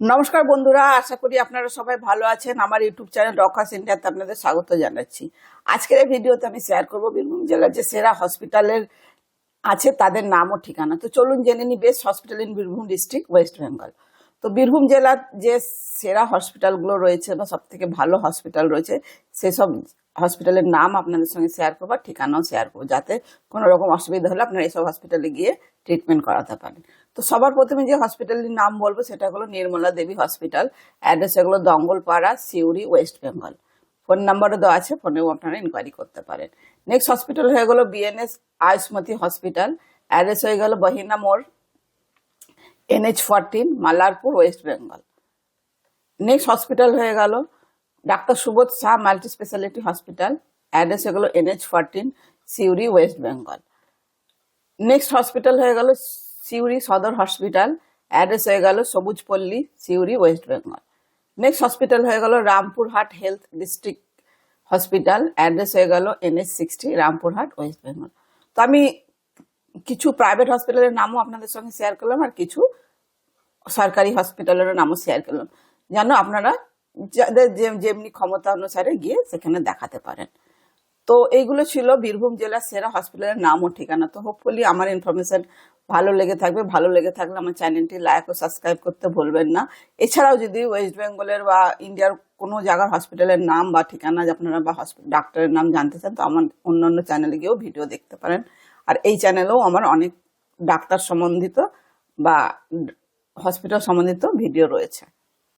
নমস্কার বন্ধুরা, আশা করি আপনারা সবাই ভালো আছেন। আমার ইউটিউব চ্যানেল রকাস ইন্ডিয়াতে আপনাদের স্বাগত জানাচ্ছি। আজকের এই ভিডিওতে আমি শেয়ার করব বীরভূম জেলার যে সেরা হসপিটালের আছে, তাদের নাম ও ঠিকানা। তো চলুন জেনে নিই best hospital in Birbhum district west Bengal তো বীরভূম জেলার যে সেরা হসপিটালগুলো রয়েছে বা সব থেকে ভালো হসপিটাল রয়েছে, সেসব হসপিটালের নাম আপনাদের সঙ্গে শেয়ার করব ঠিকানাও শেয়ার করব, যাতে কোনো রকম অসুবিধা হলে আপনারা এইসব হসপিটালে গিয়ে ট্রিটমেন্ট করাতে পারেন। তো সবার প্রথমে যে হসপিটালের নাম বলব, সেটা হলো নির্মলা দেবী হসপিটাল অ্যাড্রেস এগুলো দঙ্গলপাড়া, সিউড়ি ওয়েস্ট বেঙ্গল ফোন নাম্বারও দেওয়া আছে ফোনেও আপনারা ইনকোয়ারি করতে পারেন। নেক্সট হসপিটাল হয়ে গেল বিএনএস আয়ুষ্মতি হসপিটাল অ্যাড্রেস হয়ে গেল বহিনা মোড় NH fourteen Mallarpur west Bengal next hospital হয়ে গেল doctor Subodh Shah multi specialty hospital address হয়ে গেল NH fourteen Suri west Bengal next hospital হয়ে গেল সিউড়ি সদর হসপিটাল অ্যাড্রেস হয়ে গেল Sabujpalli, Suri west Bengal next hospital হয়ে গেল Rampurhat health district hospital address হয়ে গেল N S sixty Rampurhat west Bengal তো আমি কিছু প্রাইভেট হসপিটালের নামও আপনাদের সঙ্গে শেয়ার করলাম আর কিছু সরকারি হসপিটালেরও নামও শেয়ার করলাম। যেন আপনারা যাদের যেমনি ক্ষমতা অনুসারে গিয়ে সেখানে দেখাতে পারেন। তো এইগুলো ছিল বীরভূম জেলার সেরা হসপিটালের নাম ও ঠিকানা। তো হোপফুলি আমার ইনফরমেশন ভালো লেগে থাকবে। ভালো লেগে থাকলে আমার চ্যানেলটি লাইক ও সাবস্ক্রাইব করতে ভুলবেন না। এছাড়াও যদি ওয়েস্ট বেঙ্গলের বা ইন্ডিয়ার কোনো জায়গার হসপিটালের নাম বা ঠিকানা আপনারা বা ডাক্তারের নাম জানতে চান, তো আমার অন্যান্য চ্যানেলে গিয়েও ভিডিও দেখতে পারেন। আর এই চ্যানেলেও আমার অনেক ডাক্তার সম্বন্ধিত বা হসপিটাল সম্বন্ধিত ভিডিও রয়েছে।